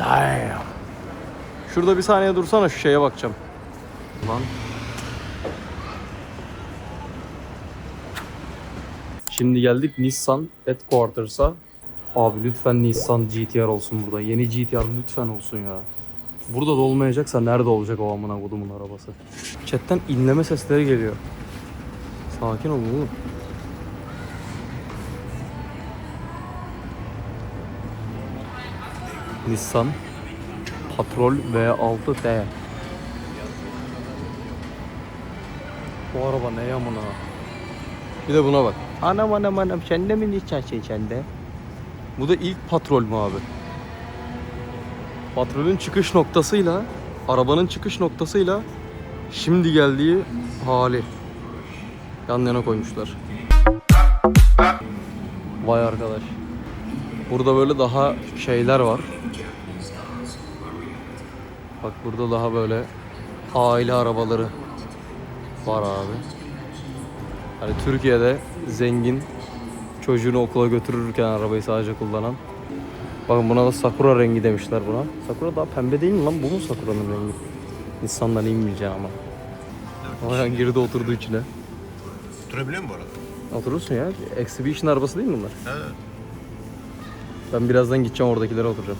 Damn. Şurada bir saniye dursana şu şeye bakacağım. Lan. Şimdi geldik Nissan Headquarters'a. Abi lütfen Nissan GTR olsun burada. Yeni GTR lütfen olsun ya. Burada da olmayacaksa nerede olacak o amına kodumun arabası? Chatten inleme sesleri geliyor. Sakin olun oğlum. Nissan Patrol V6T. Bu araba ne yamına? Bir de buna bak. Anam anam anam sen de mi Nissan şey sen de? Bu da ilk patrol mü abi? Patrolün çıkış noktasıyla, arabanın çıkış noktasıyla şimdi geldiği hali yan yana koymuşlar. Vay arkadaş. Burada böyle daha şeyler var. Bak burada daha böyle aile arabaları var abi. Hani Türkiye'de zengin çocuğunu okula götürürken arabayı sadece kullanan. Bakın buna da Sakura rengi demişler buna. Sakura daha pembe değil mi lan? Bu mu Sakura'nın rengi? Nissan'dan inmeyeceğim ama. Ayağın girdi oturdu içine. Durabiliyor mu bu arada? Oturursun ya. Exhibition arabası değil mi bunlar? Evet. Ben birazdan gideceğim oradakilere oturacağım.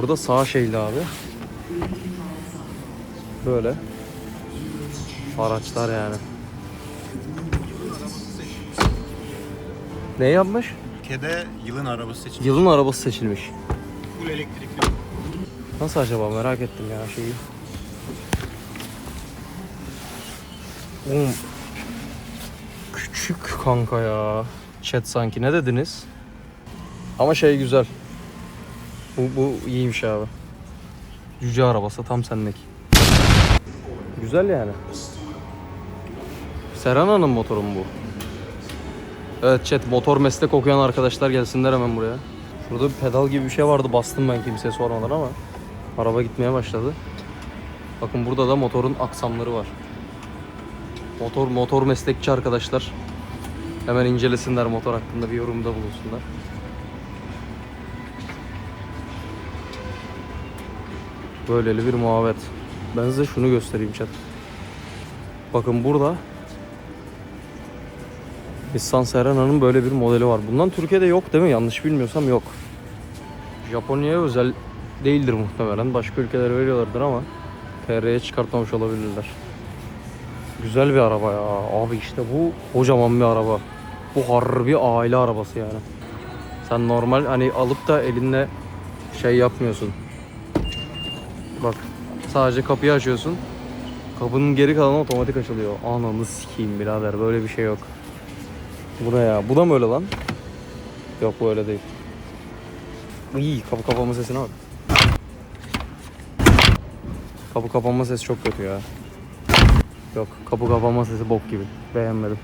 Burada sağ şeyli abi. Böyle. Araçlar yani. Ne yapmış? Ülkede yılın arabası seçilmiş. Yılın arabası seçilmiş. Full elektrikli. Nasıl acaba merak ettim ya şeyi. Oğlum küçük kanka ya. Chat sanki ne dediniz? Ama şey güzel. Bu, bu iyiymiş abi. Cüce arabası tam senlik. Güzel yani. Serena'nın motoru mu bu? Evet chat motor meslek okuyan arkadaşlar gelsinler hemen buraya. Şurada bir pedal gibi bir şey vardı bastım ben kimseye sormadan ama araba gitmeye başladı. Bakın burada da motorun aksamları var. Motor motor meslekçi arkadaşlar hemen incelesinler motor hakkında bir yorumda bulunsunlar. Böyleli bir muhabbet. Ben size şunu göstereyim chat. Bakın burada Nissan Serena'nın böyle bir modeli var. Bundan Türkiye'de yok değil mi? Yanlış bilmiyorsam yok. Japonya'ya özel değildir muhtemelen. Başka ülkelere veriyorlardır ama TR'ye çıkartmamış olabilirler. Güzel bir araba ya. Abi işte bu kocaman bir araba. Bu harbi aile arabası yani. Sen normal hani alıp da elinle şey yapmıyorsun. Bak sadece kapıyı açıyorsun. Kapının geri kalanı otomatik açılıyor. Ananı sikeyim birader böyle bir şey yok. Bu ne ya? Bu da mı öyle lan? Yok bu öyle değil. İyi kapı kapanma sesine bak. Kapı kapanma sesi çok kötü ya. Yok kapı kapanma sesi bok gibi. Beğenmedim.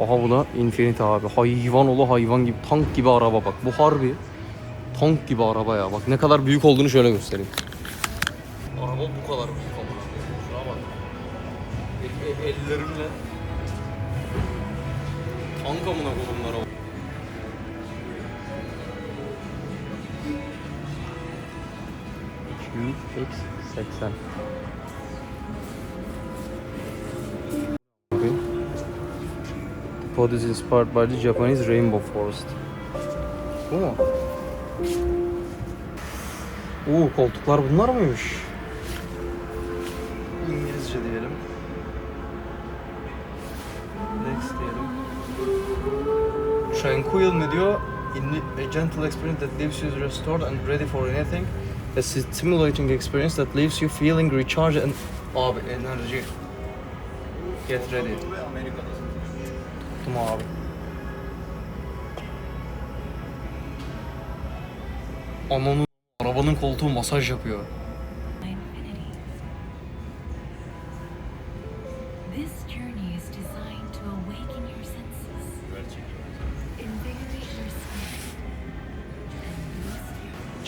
Aha bu da Infiniti abi. Hayvan oğlu hayvan gibi. Tank gibi araba bak. Bu harbi. Tank gibi araba ya. Bak ne kadar büyük olduğunu şöyle göstereyim. Araba bu kadar büyük ama. Şuna bak. El- el- ellerimle tank amına koydum araba. X80 Okay. The pod is inspired by the Japanese rainbow forest. Bu mu? Oo koltuklar bunlar mıymış? Tranquil ne diyor? A gentle experience that leaves you restored and ready for anything. A stimulating experience that leaves you feeling recharged and... Abi enerji. Get ready. Tuttum abi. Ananı arabanın koltuğu masaj yapıyor.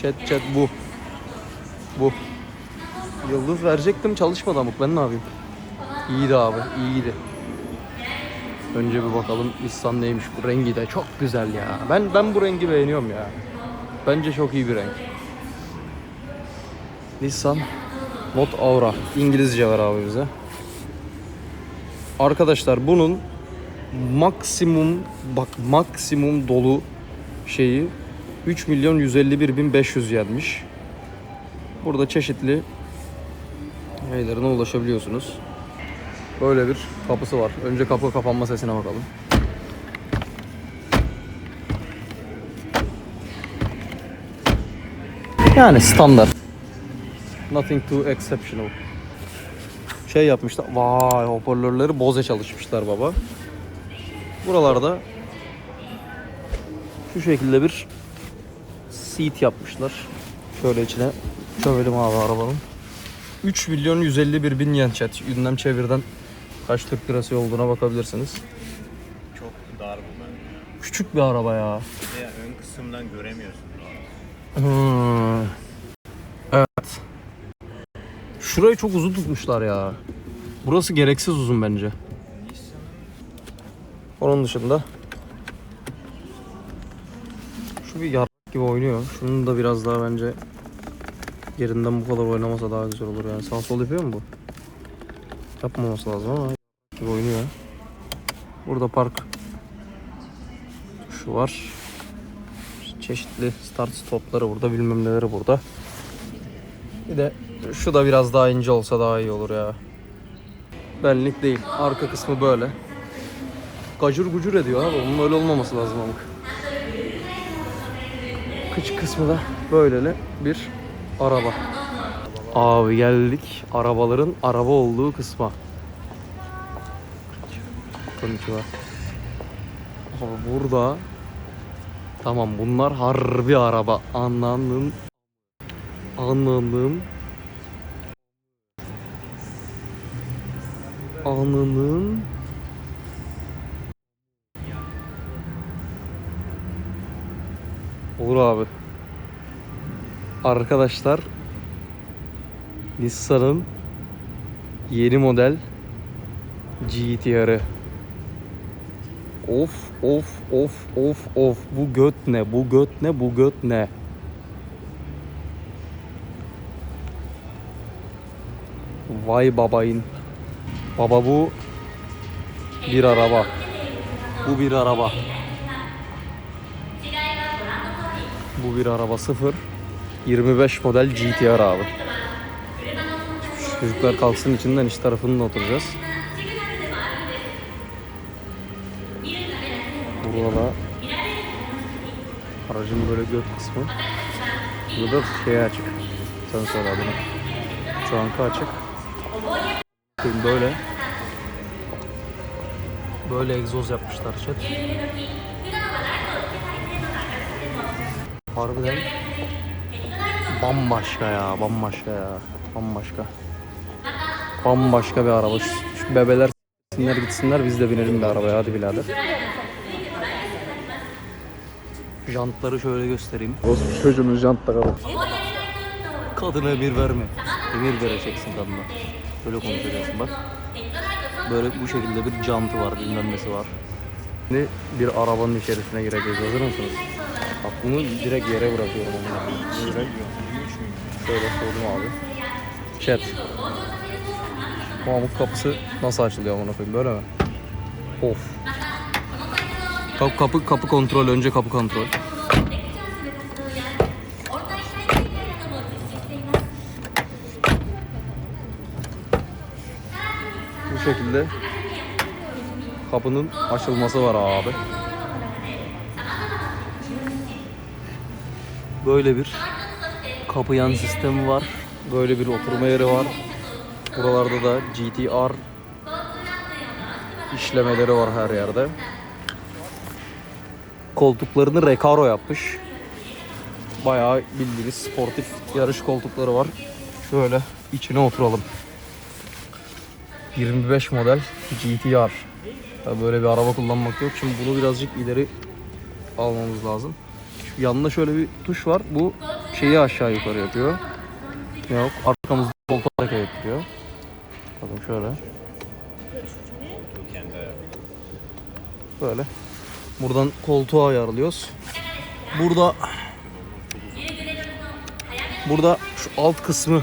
Chat chat bu. Bu. Yıldız verecektim çalışmadı amık ben ne yapayım? İyiydi abi iyiydi. Önce bir bakalım Nissan neymiş bu rengi de çok güzel ya. Ben ben bu rengi beğeniyorum ya. Bence çok iyi bir renk. Nissan Note Aura. İngilizce var abi bize. Arkadaşlar bunun maksimum bak maksimum dolu şeyi 3 milyon 151 bin 500 yenmiş. Burada çeşitli şeylerine ulaşabiliyorsunuz. Böyle bir kapısı var. Önce kapı kapanma sesine bakalım. Yani standart. Nothing too exceptional. Şey yapmışlar. Vay hoparlörleri boze çalışmışlar baba. Buralarda şu şekilde bir seat yapmışlar. Şöyle içine çömelim abi arabanın. 3 milyon 151 bin yen chat. Ünlem çevirden kaç Türk lirası olduğuna bakabilirsiniz. Çok dar bunlar. Küçük bir araba ya. Bir de ön kısımdan göremiyorsun. Hmm. Evet. Şurayı çok uzun tutmuşlar ya. Burası gereksiz uzun bence. Onun dışında şu bir yar gibi oynuyor. Şunun da biraz daha bence yerinden bu kadar oynamasa daha güzel olur yani. Sağ sol yapıyor mu bu? Yapmaması lazım ama gibi oynuyor. Burada park şu var. Çeşitli start stopları burada bilmem neleri burada. Bir de şu da biraz daha ince olsa daha iyi olur ya. Benlik değil. Arka kısmı böyle. Gacur gucur ediyor abi. Bunun öyle olmaması lazım ama. Kıç kısmı da böyleli bir araba. Abi geldik arabaların araba olduğu kısma. Konnichiwa. Abi burada Tamam bunlar harbi araba. Ananın Ananın Ananın Olur abi. Arkadaşlar Nissan'ın yeni model GTR'ı. Of of of of of. Bu göt ne? Bu göt ne? Bu göt ne? Vay babayın. Baba bu bir araba. Bu bir araba bir araba sıfır 25 model GTR abi Çocuklar kalksın içinden iç tarafında oturacağız Burada da aracın böyle göt kısmı. Burada şey açık. Sen söyle adını. Çuanka açık. Böyle. Böyle egzoz yapmışlar chat. Harbiden bambaşka ya, bambaşka ya, bambaşka. Bambaşka bir araba. Şu, şu bebeler gitsinler gitsinler biz de binelim bir arabaya hadi birader. Jantları şöyle göstereyim. Orospu çocuğunun jantları bak. Kadına emir verme. Emir vereceksin kadına. Böyle konuşacaksın bak. Böyle bu şekilde bir jantı var, bilmem nesi var. Şimdi bir arabanın içerisine gireceğiz. Hazır mısınız? Bunu direkt yere bırakıyorum. Onu. Şöyle sordum abi. Chat. Mahmut kapısı nasıl açılıyor amına koyayım böyle mi? Of. Kapı, kapı kapı kontrol önce kapı kontrol. Bu şekilde kapının açılması var abi. Böyle bir kapı yan sistemi var. Böyle bir oturma yeri var. Buralarda da GTR işlemeleri var her yerde. Koltuklarını Recaro yapmış. Bayağı bildiğiniz sportif yarış koltukları var. Şöyle içine oturalım. 25 model GTR. Tabii böyle bir araba kullanmak yok. Şimdi bunu birazcık ileri almamız lazım. Yanında şöyle bir tuş var. Bu şeyi aşağı yukarı yapıyor. Yok arkamızda koltuğu hareket ettiriyor. Bakın şöyle. Böyle. Buradan koltuğu ayarlıyoruz. Burada burada şu alt kısmı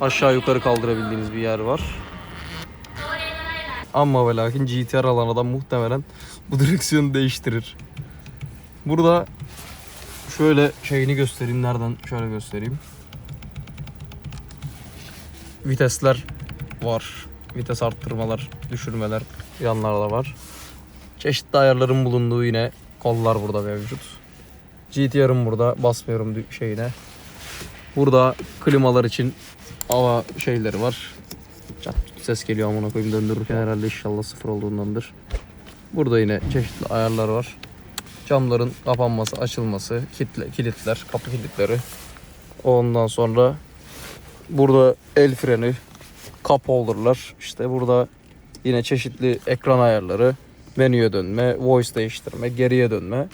aşağı yukarı kaldırabildiğiniz bir yer var. Ama ve lakin GTR alan adam muhtemelen bu direksiyonu değiştirir. Burada şöyle şeyini göstereyim. Nereden şöyle göstereyim. Vitesler var. Vites arttırmalar, düşürmeler yanlarda var. Çeşitli ayarların bulunduğu yine kollar burada mevcut. GTR'ım burada. Basmıyorum şeyine. Burada klimalar için hava şeyleri var. Çat ses geliyor amına koyayım döndürürken herhalde inşallah sıfır olduğundandır. Burada yine çeşitli ayarlar var. Camların kapanması, açılması, kitle, kilitler, kapı kilitleri. Ondan sonra burada el freni, cup holder'lar. İşte burada yine çeşitli ekran ayarları, menüye dönme, voice değiştirme, geriye dönme.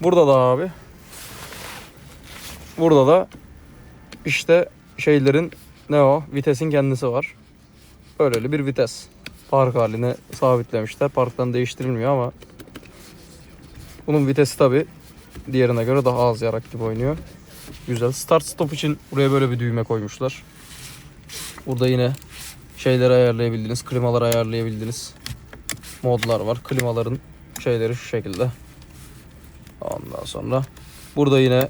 Burada da abi Burada da işte şeylerin ne o vitesin kendisi var. Öyleli bir vites. Park haline sabitlemişler. Parktan değiştirilmiyor ama bunun vitesi tabi diğerine göre daha az yarak gibi oynuyor. Güzel. Start stop için buraya böyle bir düğme koymuşlar. Burada yine şeyleri ayarlayabildiğiniz, klimaları ayarlayabildiğiniz modlar var. Klimaların şeyleri şu şekilde. Ondan sonra burada yine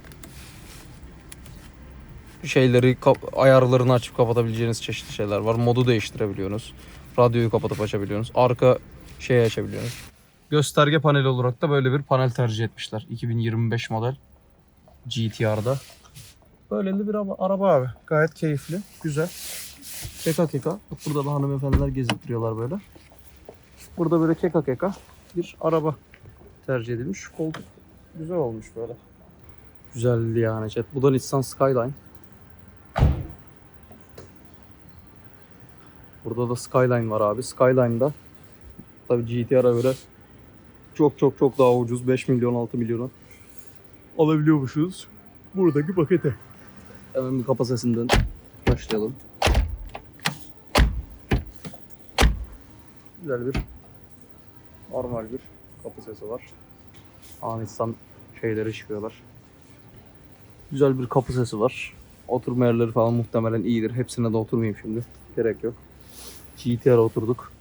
şeyleri ayarlarını açıp kapatabileceğiniz çeşitli şeyler var. Modu değiştirebiliyorsunuz. Radyoyu kapatıp açabiliyorsunuz. Arka şeyi açabiliyorsunuz. Gösterge paneli olarak da böyle bir panel tercih etmişler. 2025 model GTR'da. Böyle bir araba, abi. Gayet keyifli. Güzel. Keka keka. Burada da hanımefendiler gezip duruyorlar böyle. Burada böyle keka keka bir araba tercih edilmiş. Koltuk güzel olmuş böyle. Güzeldi yani chat. Bu da Nissan Skyline. Burada da Skyline var abi. Skyline'da tabii GTR'a göre çok çok çok daha ucuz. 5 milyon 6 milyona alabiliyormuşuz. Buradaki pakete. Hemen bir kapa sesinden başlayalım. Güzel bir normal bir kapı sesi var. Aa Nissan şeyleri çıkıyorlar. Güzel bir kapı sesi var. Oturma yerleri falan muhtemelen iyidir. Hepsine de oturmayayım şimdi. Gerek yok. GTR'a oturduk.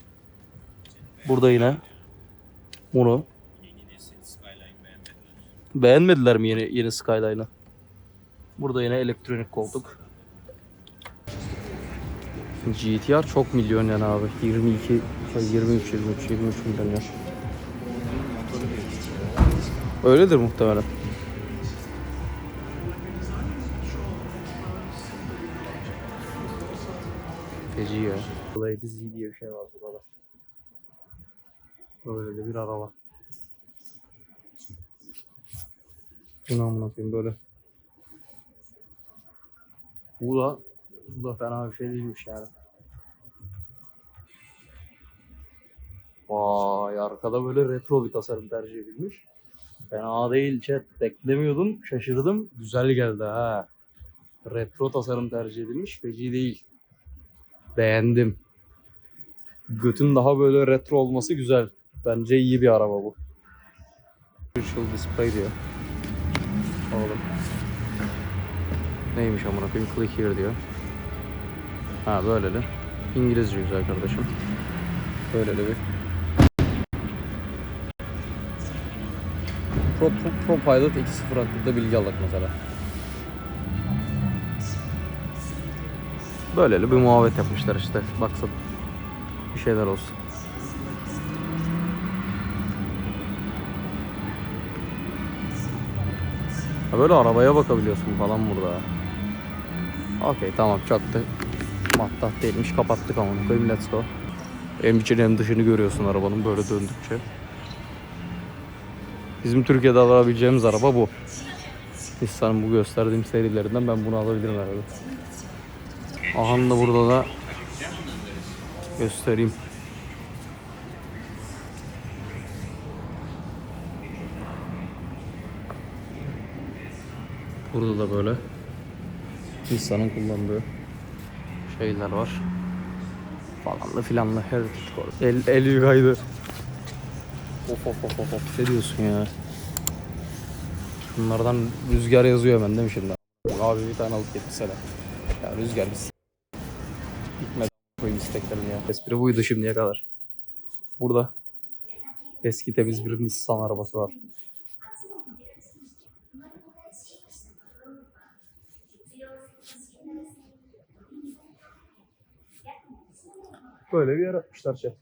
Burada yine Skyline beğenmediler. mi yeni yeni Skyline'ı? Burada yine elektronik koltuk. GTR çok milyon yani abi. 22, şey 23, 23, 23 milyon ya. Öyledir muhtemelen. Feci ya. Lady Z diye bir şey var burada da. Böyle bir araba. Bunu anlatayım böyle. Bu da bu da fena bir şey değilmiş yani. Vay arkada böyle retro bir tasarım tercih edilmiş. Fena değil chat. Beklemiyordum. Şaşırdım. Güzel geldi ha. Retro tasarım tercih edilmiş. Feci değil. Beğendim. Götün daha böyle retro olması güzel. Bence iyi bir araba bu. Virtual display diyor. Oğlum. Neymiş amına koyayım? Click here diyor. Ha böyle de. İngilizce güzel kardeşim. Böyle de bir. Pro, Pro, Pro Pilot 2.0 hakkında bilgi aldık mesela. Böyleli bir muhabbet yapmışlar işte. Baksın. Bir şeyler olsun. Ha böyle arabaya bakabiliyorsun falan burada. Okey tamam çok da mattat değilmiş kapattık ama koyayım let's go. Hem içini hem dışını görüyorsun arabanın böyle döndükçe. Bizim Türkiye'de alabileceğimiz araba bu. Nissan'ın bu gösterdiğim serilerinden ben bunu alabilirim herhalde. Aha da burada da göstereyim. Burada da böyle Nissan'ın kullandığı şeyler var. Falanlı filanlı Heritage Core. El, el yukaydı. Of of of of of. Ne diyorsun ya? Bunlardan rüzgar yazıyor hemen değil mi şimdi? Abi bir tane alıp gitsene. Ya rüzgar bir Bitmedi koyayım isteklerim ya. Espri buydu şimdiye kadar. Burada eski temiz bir Nissan arabası var. Böyle bir yer yapmışlar şey.